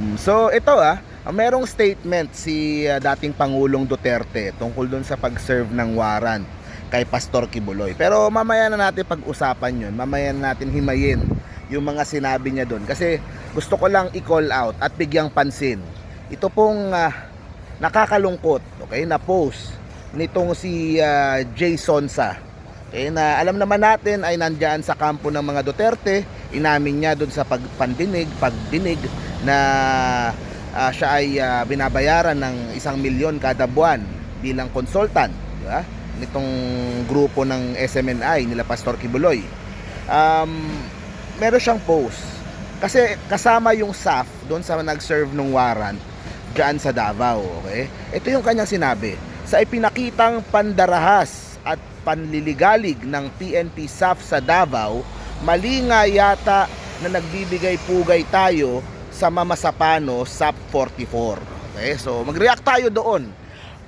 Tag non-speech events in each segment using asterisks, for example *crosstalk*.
Mm, So ito ah, merong statement si ah, dating Pangulong Duterte tungkol dun sa pag-serve ng warrant kay Pastor Kibuloy. Pero mamaya na natin pag-usapan yun, mamaya na natin himayin yung mga sinabi niya doon. Kasi gusto ko lang i-call out at bigyang pansin. Ito pong ah, nakakalungkot, okay, na post nitong si ah, Jay Sonsa. Okay, na alam naman natin ay nandyan sa kampo ng mga Duterte, inamin niya doon sa pagpandinig, pagdinig na ah, siya ay ah, binabayaran ng isang milyon kada buwan bilang consultant, di ba? Nitong grupo ng SMNI nila Pastor Kibuloy. Um, meron siyang post. Kasi kasama yung SAF doon sa nag-serve ng warrant dyan sa Davao, okay? Ito yung kanyang sinabi. Sa ipinakitang pandarahas at panliligalig ng PNP SAF sa Davao, mali nga yata na nagbibigay pugay tayo sa Mamasapano SAP 44. Okay, so mag-react tayo doon.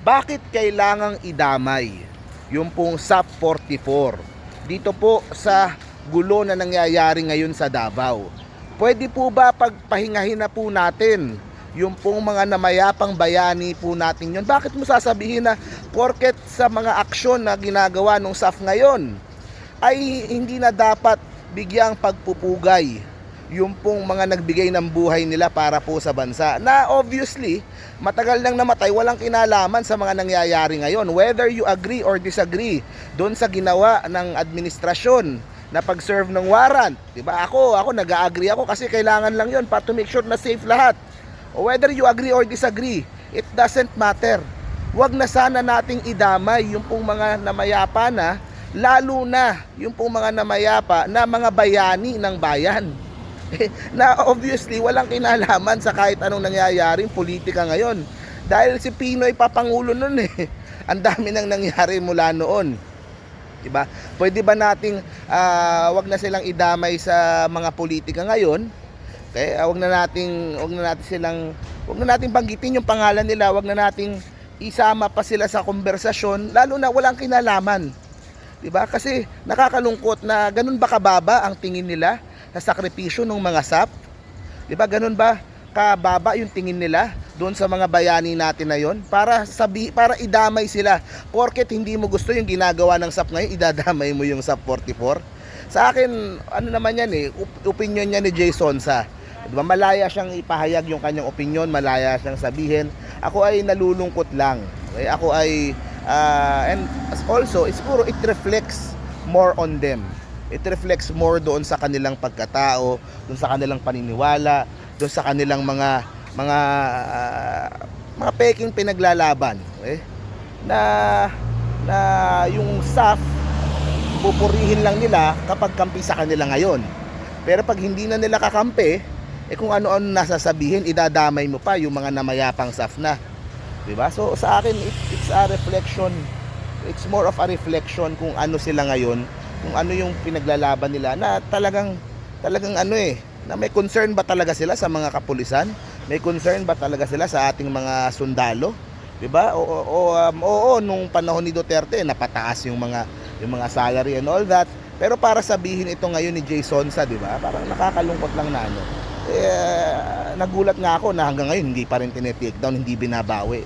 Bakit kailangang idamay yung pong SAP 44 dito po sa gulo na nangyayari ngayon sa Davao? Pwede po ba pagpahingahin na po natin yung pong mga namayapang bayani po natin yun? Bakit mo sasabihin na porket sa mga aksyon na ginagawa ng SAF ngayon ay hindi na dapat bigyang pagpupugay yung pong mga nagbigay ng buhay nila para po sa bansa. Na obviously matagal nang namatay walang kinalaman sa mga nangyayari ngayon. Whether you agree or disagree doon sa ginawa ng administrasyon na pag-serve ng warrant. 'di ba ako ako nag-agree ako kasi kailangan lang 'yon para to make sure na safe lahat. Whether you agree or disagree it doesn't matter. Wag na sana nating idamay yung pong mga namayapa na lalo na yung pong mga namayapa na mga bayani ng bayan *laughs* na obviously walang kinalaman sa kahit anong nangyayaring politika ngayon. Dahil si Pinoy papangulo nun eh. *laughs* Ang dami nang nangyari mula noon. 'Di ba? Pwede ba nating ah, wag na silang idamay sa mga politika ngayon? Okay, ah, wag na nating wag na natin silang wag na nating banggitin yung pangalan nila, wag na nating isama pa sila sa konversasyon lalo na walang kinalaman. 'Di ba? Kasi nakakalungkot na ganun ba kababa ang tingin nila sa sakripisyo ng mga SAP? 'Di ba? Ganun ba kababa yung tingin nila doon sa mga bayani natin na yon para sabi para idamay sila. Porket hindi mo gusto yung ginagawa ng SAP ngayon, idadamay mo yung SAP 44. Sa akin, ano naman yan eh, op- opinion niya ni Jason sa Di ba? Malaya siyang ipahayag yung kanyang opinion, malaya siyang sabihin. Ako ay nalulungkot lang. Okay? Ako ay ah, and also, siguro it reflects more on them. It reflects more doon sa kanilang pagkatao, doon sa kanilang paniniwala, doon sa kanilang mga mga ah, mga peking pinaglalaban, okay? Na na yung staff pupurihin lang nila kapag kampi sa kanila ngayon. Pero pag hindi na nila kakampi, eh kung ano-ano nasasabihin, idadamay mo pa yung mga namayapang staff na. 'Di ba? So sa akin it, it's a reflection. It's more of a reflection kung ano sila ngayon, kung ano yung pinaglalaban nila na talagang talagang ano eh, na may concern ba talaga sila sa mga kapulisan? May concern ba talaga sila sa ating mga sundalo? 'Di ba? O, o, um, oo, nung panahon ni Duterte, napataas yung mga yung mga salary and all that. Pero para sabihin ito ngayon ni Jason sa, 'di ba? Parang nakakalungkot lang na ano. Eh, nagulat nga ako na hanggang ngayon hindi pa rin tinitake down, hindi binabawi.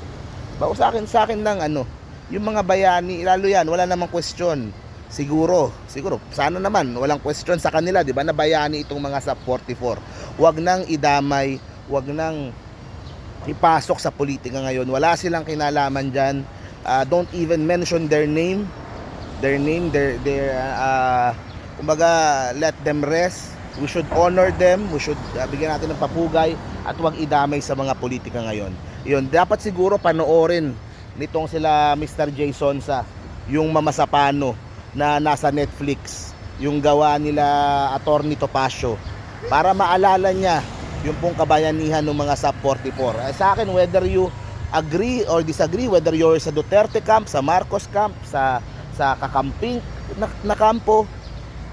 Bao sa akin sa akin lang ano, yung mga bayani, lalo yan, wala namang question. Siguro, siguro, sana naman, walang question sa kanila, di ba, na bayani itong mga sa 44. Huwag nang idamay, huwag nang ipasok sa politika ngayon. Wala silang kinalaman dyan. Ah, don't even mention their name. Their name, their, their, uh, kumbaga, let them rest. We should honor them. We should ah, bigyan natin ng papugay at huwag idamay sa mga politika ngayon. Yun, dapat siguro panoorin nitong sila Mr. Jason sa yung Mamasapano na nasa Netflix yung gawa nila Attorney Topacio. Para maalala niya yung pong kabayanihan ng mga SAP 44 eh, sa akin whether you agree or disagree whether you're sa Duterte camp sa Marcos camp sa sa kakamping na, na kampo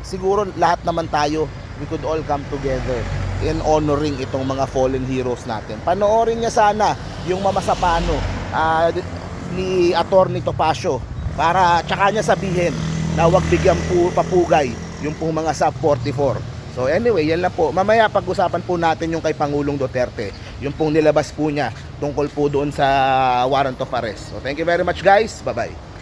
siguro lahat naman tayo we could all come together in honoring itong mga fallen heroes natin. Panoorin niya sana yung mamasapano ah, ni Attorney Topacio para tsaka niya sabihin na wag bigyan po papugay yung pong mga sub 44 So anyway, yan lang po. Mamaya pag-usapan po natin yung kay Pangulong Duterte. Yung pong nilabas po niya tungkol po doon sa warrant of arrest. So thank you very much guys. Bye-bye.